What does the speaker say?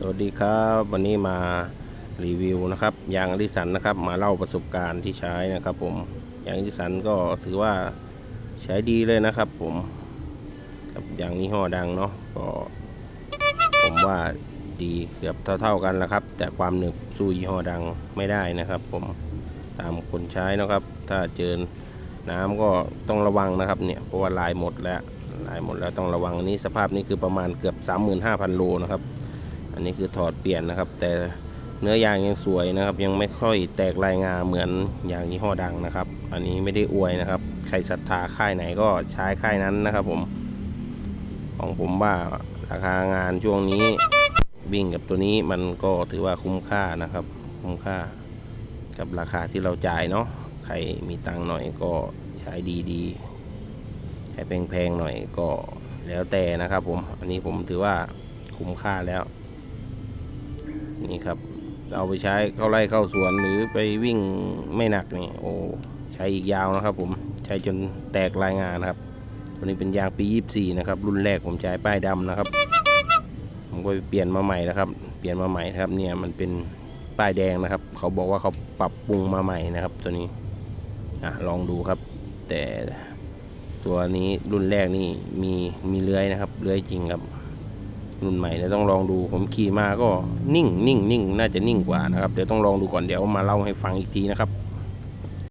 สวัสดีครับวันนี้มารีวิวนะครับยางอลิสันนะครับ มาเล่าประสบการณ์ที่ใช้นะครับ ผมยางอลิสันก็ถือว่าใช้ดีเลยนะครับ ผมกับยางยี่ห้อดังเนาะก็ ผมว่าดีเกือบเท่าๆกันแหละครับ แต่ความหนึบสู้ยี่ห้อดังไม่ได้นะครับ ผมตามคนใช้นะครับ ถ้าเจอน้ำก็ต้องระวังนะครับเนี่ยเพราะว่าลายหมดแล้วลายหมดแล้วต้องระวังอันนี้สภาพนี้คือประมาณเกือบ 35,000โลนะครับ อันนี้คือถอดเปลี่ยนนะครับ แต่เนื้อยางยังสวยนะครับ ยังไม่ค่อยแตกลายงาเหมือนยางยี่ห้อดังนะครับ อันนี้ไม่ได้อวยนะครับ ใครศรัทธาค่ายไหนก็ใช้ค่ายนั้นนะครับ ผม ของผมว่าราคางานช่วงนี้วิ่งกับตัวนี้มันก็ถือว่าคุ้มค่านะครับ คุ้มค่า กับราคาที่เราจ่ายเนาะใครมีตังค์หน่อยก็ใช้ดีๆใช้แพงๆหน่อยก็แล้วแต่นะครับ ผมอันนี้ผมถือว่าคุ้มค่าแล้ว นี่ครับ เอาไปใช้เข้าไร่เข้าสวนหรือไปวิ่งไม่หนักนี่โอ้ใช้อีกยาวนะครับ ผมใช้จนแตกลายงานครับตัวนี้เป็นยางปี 24 นะครับ รุ่นแรกผมใช้ป้ายดำนะครับ ผมก็ไปเปลี่ยนมาใหม่นะครับ เปลี่ยนมาใหม่ครับเนี่ยมันเป็นป้ายแดงนะครับ เขาบอกว่าเขาปรับปรุงมาใหม่นะครับ ตัวนี้อะลองดูครับ แต่ตัวนี้รุ่นแรกนี่มีมีเลื้อยนะครับเลื้อยจริงครับ รุ่นใหม่เดี๋ยวต้องลองดูผมขี่มาก็นิ่งนิ่งนิ่งน่าจะนิ่งกว่านะครับเดี๋ยวต้องลองดูก่อนเดี๋ยวมาเล่าให้ฟังอีกทีนะครับ